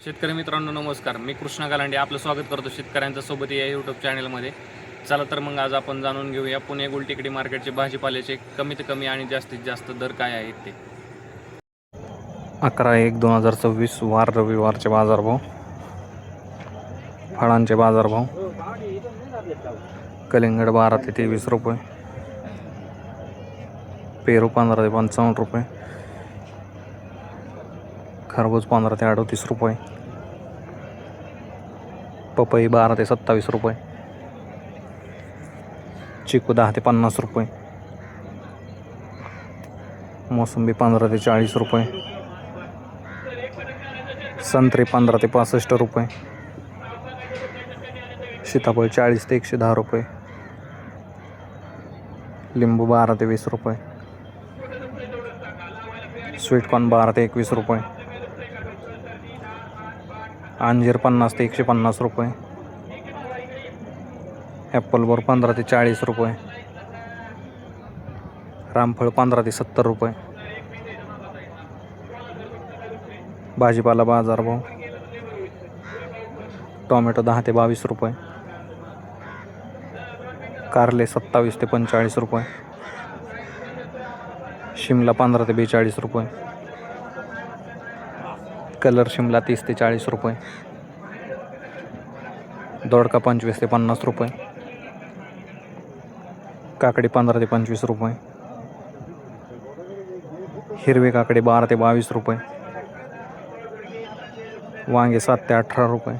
शेतकरी मित्रांनो नमस्कार. मी कृष्णा गालांडे आपलं स्वागत करतो शेतकऱ्यांच्या सोबत या यूट्यूब चॅनलमध्ये चला तर मग आज आपण जाणून घेऊया पुणे गुलटेकडी मार्केटचे भाजीपाल्याचे कमीत कमी आणि जास्तीत जास्त दर काय आहेत ते. अकरा एक दोन हजार सव्वीस वार रविवारचे बाजारभाव. फळांचे बाजारभाव. कलिंगड बारा ते तेवीस रुपये. पेरू पंधरा ते पंचावन्न रुपये. खरबूज पंधरा ते अडतीस रुपये. पपई बारा ते सत्तावीस रुपये. चिकू दहा ते पन्नास रुपये. मोसंबी पंधरा ते चाळीस रुपये. संत्रे पंधरा ते पासष्ट रुपये. सीताफळ चाळीस ते एकशे दहा रुपये. लिंबू बारा ते वीस रुपये. स्वीटकॉर्न बारा ते एकवीस रुपये. अंजीर पन्नास ते एकशे पन्नास रुपये. ॲपलभर पंधरा ते चाळीस रुपये. रामफळ पंधरा ते सत्तर रुपये. भाजीपाला बाजारभाव टोमॅटो दहा ते बावीस रुपये. कारले सत्तावीस ते पंचेचाळीस रुपये. शिमला पंधरा ते बेचाळीस रुपये. कलर शिमला तीस ते चाळीस रुपये. दोडका पंचवीस ते पन्नास रुपये. काकडी पंधरा ते पंचवीस रुपये. हिरवे काकडे बारा ते बावीस रुपये. वांगे सात ते अठरा रुपये.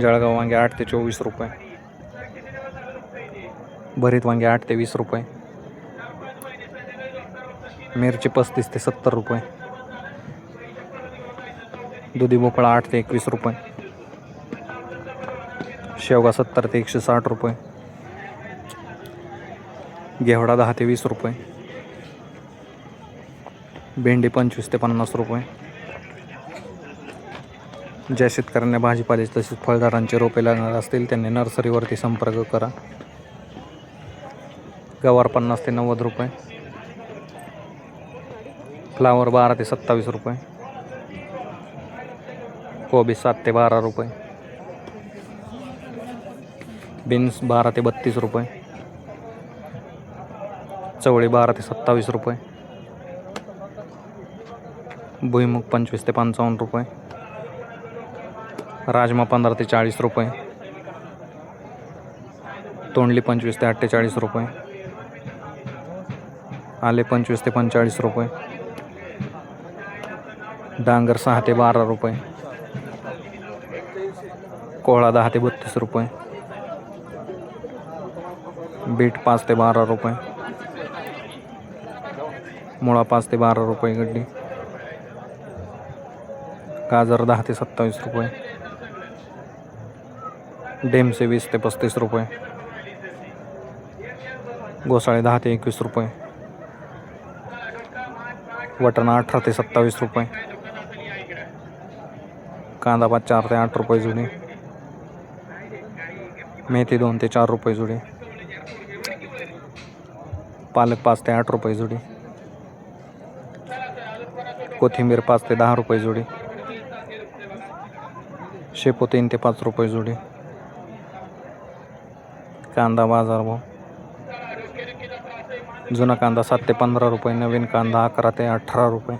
जळगाव वांगे आठ ते चोवीस रुपये. भरीत वांगे आठ ते वीस रुपये. मिरची पस्तीस ते सत्तर रुपये. दुधी भोपळा आठ ते एकवीस रुपये. शेवगा सत्तर ते एकशे साठ रुपये. घेवडा दहा ते वीस रुपये. भेंडी पंचवीस ते पन्नास रुपये. ज्या शेतकऱ्यांना भाजीपाल्याचे तसेच फळझाडांचे रोपे लागणार असतील त्यांनी नर्सरीवरती संपर्क करा. गवार पन्नास ते नव्वद रुपये. फ्लावर बारा ते सत्तावीस रुपये. कोबी सात ते बारा रुपये बीन्स बारा ते बत्तीस रुपये चवळी बारा ते सत्तावीस रुपये भुईमुग पंचवीस ते पंचावन्न रुपये राजमा पंधरा ते चाळीस रुपये तोंडली पंचवीस ते अठ्ठेचाळीस रुपये आले पंचवीस ते पंचेचाळीस रुपये डांगर सहा ते बारा रुपये कोहळा दहा बत्तीस रुपये. बीट पाच ते बारा रुपये. मुळा पाच ते बारा रुपये गड्डी. गाजर दहा ते सत्तावीस रुपये. डेमसे वीस पस्तीस रुपये. घोसाळे दहा ते एकवीस रुपये. वटाणा अठरा सत्तावीस रुपये. कांदा पाच चार ते आठ रुपये जुडी मेथी दोन ते चार रुपये जुडी पालक पाच ते आठ रुपये जुडी कोथिंबीर पाच ते दहा रुपये जुडी शेपू तीन ते पाच रुपये जुडी कांदा बाजारभाव जुना कांदा सात ते पंधरा रुपये नवीन कांदा अकरा ते अठरा रुपये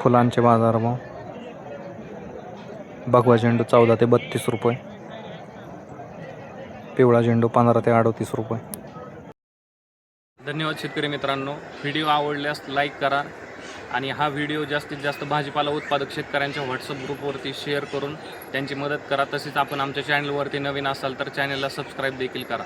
फुलांचे बाजारभाव भगवा झेंडू चौदा ते बत्तीस रुपये. पिवळा झेंडू पंधरा ते अडतीस रुपये. धन्यवाद शेतकरी मित्रांनो. व्हिडिओ आवडल्यास लाईक करा आणि हा व्हिडिओ जास्तीत जास्त भाजीपाला उत्पादक शेतकऱ्यांच्या व्हॉट्सअप ग्रुपवरती शेअर करून त्यांची मदत करा. तसेच आपण आमच्या चॅनलवरती नवीन असाल तर चॅनलला सबस्क्राईब देखील करा.